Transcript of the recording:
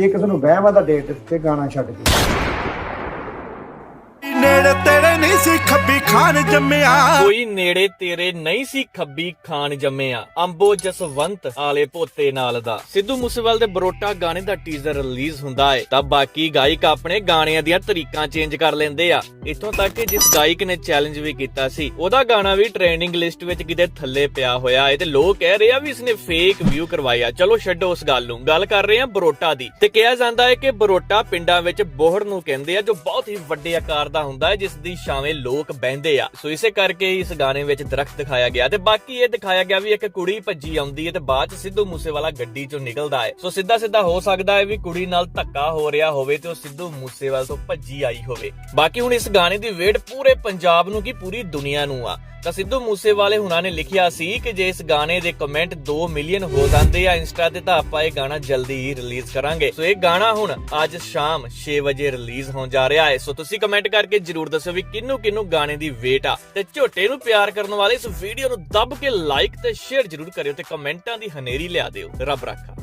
ਜੇ ਕਿਸੇ ਨੂੰ ਵਹਿਮਾਂ ਦਾ ਡੇਟ ਤੇ ਗਾਣਾ ਛੱਡ ਕੇ। ਖਾਨ ਜੰਮਿਆ। ਕੋਈ ਨੇੜੇ ਤੇਰੇ ਨਹੀਂ ਸੀ ਖੱਬੀ ਖਾਨ ਜੰਮਿਆ। ਅੰਬੋ ਜਸਵੰਤ ਆਲੇ ਪੋਤੇ ਨਾਲ ਦਾ। ਸਿੱਧੂ ਮੂਸੇਵਾਲ ਦੇ ਬਰੋਟਾ ਗਾਣੇ ਦਾ ਟੀਜ਼ਰ ਰਿਲੀਜ਼ ਹੁੰਦਾ ਹੈ ਤਾਂ ਬਾਕੀ ਗਾਇਕ ਆਪਣੇ ਗਾਣਿਆਂ ਦੀਆਂ ਤਰੀਕਾਂ ਚੇਂਜ ਕਰ ਲੈਂਦੇ ਆ। ਇਥੋਂ ਤੱਕ ਕਿ ਜਿਸ ਗਾਇਕ ਨੇ ਚੈਲੰਜ ਵੀ ਕੀਤਾ ਸੀ, ਉਹਦਾ ਗਾਣਾ ਵੀ ਟ੍ਰੈਂਡਿੰਗ ਲਿਸਟ ਵਿੱਚ ਕਿਤੇ ਥੱਲੇ ਪਿਆ ਹੋਇਆ ਹੈ ਤੇ ਲੋਕ ਕਹਿ ਰਹੇ ਆ ਵੀ ਇਸਨੇ ਫੇਕ ਵਿਊ ਕਰਵਾਇਆ। ਚਲੋ ਛੱਡੋ ਉਸ ਗੱਲ ਨੂੰ। ਗੱਲ ਕਰ ਰਹੇ ਆ ਬਰੋਟਾ ਦੀ। ਤੇ ਕਿਹਾ ਜਾਂਦਾ ਹੈ ਕਿ ਬਰੋਟਾ ਪਿੰਡਾਂ ਵਿੱਚ ਬੋਹੜ ਨੂੰ ਕਹਿੰਦੇ ਆ, ਜੋ ਬਹੁਤ ਹੀ ਵੱਡੇ ਆਕਾਰ ਦਾ ਹੁੰਦਾ ਹੈ ਜਿਸ ਦੀ ਛਾਵੇਂ ਲੋਕ ਬਹਿੰਦੇ ਆ। ਸੋ ਇਸੇ ਕਰਕੇ ਇਸ ਗਾਣੇ ਵਿੱਚ ਦਰਖਤ ਦਿਖਾਇਆ ਗਿਆ ਤੇ ਬਾਕੀ ਇਹ ਦਿਖਾਇਆ ਗਿਆ ਵੀ ਇੱਕ ਕੁੜੀ ਭੱਜੀ ਆਉਂਦੀ ਹੈ ਤੇ ਬਾਅਦ ਚ ਸਿੱਧੂ ਮੂਸੇਵਾਲਾ ਗੱਡੀ ਚੋਂ ਨਿਕਲਦਾ ਹੈ। ਸੋ ਸਿੱਧਾ ਸਿੱਧਾ ਹੋ ਸਕਦਾ ਹੈ ਵੀ ਕੁੜੀ ਨਾਲ ਧੱਕਾ ਹੋ ਰਿਹਾ ਹੋਵੇ ਤੇ ਉਹ ਸਿੱਧੂ ਮੂਸੇਵਾਲ ਤੋਂ ਭੱਜੀ ਆਈ ਹੋਵੇ। ਬਾਕੀ ਹੁਣ ਇਸ ਗਾਣੇ ਦੀ ਵੇਟ ਪੂਰੇ ਪੰਜਾਬ ਨੂੰ ਕੀ ਪੂਰੀ ਦੁਨੀਆ ਨੂੰ ਆ। ਤਾਂ ਸਿੱਧੂ ਮੂਸੇਵਾਲੇ ਹੁਣਾਂ ਨੇ ਲਿਖਿਆ ਸੀ ਕਿ ਜੇ ਇਸ ਗਾਣੇ ਦੇ ਕਮੈਂਟ 2 ਮਿਲੀਅਨ ਹੋ ਜਾਂਦੇ ਆ ਇੰਸਟਾ ਤੇ, ਤਾਂ ਆਪਾਂ ਇਹ ਗਾਣਾ ਜਲਦੀ ਹੀ ਰਿਲੀਜ਼ ਕਰਾਂਗੇ। ਸੋ ਇਹ ਗਾਣਾ ਹੁਣ ਅੱਜ ਸ਼ਾਮ 6 ਵਜੇ ਰਿਲੀਜ਼ ਹੋਣ ਜਾ ਰਿਹਾ ਹੈ। ਸੋ ਤੁਸੀਂ ਕਮੈਂਟ ਕਰਕੇ ਜਰੂਰ ਦੱਸੋ ਵੀ ਕਿੰਨੂੰ ਕਿੰਨੂੰ ਗਾਣੇ ਦੀ ਵੇਟ ਆ। ਤੇ ਝੋਟੇ ਨੂੰ ਪਿਆਰ ਕਰਨ ਵਾਲੇ ਇਸ ਵੀਡੀਓ ਨੂੰ ਦੱਬ ਕੇ ਲਾਈਕ ਤੇ ਸ਼ੇਅਰ ਜਰੂਰ ਕਰਿਓ ਤੇ ਕਮੈਂਟਾਂ ਦੀ ਹਨੇਰੀ ਲਿਆ ਦਿਓ। ਰੱਬ ਰਾਖਾ।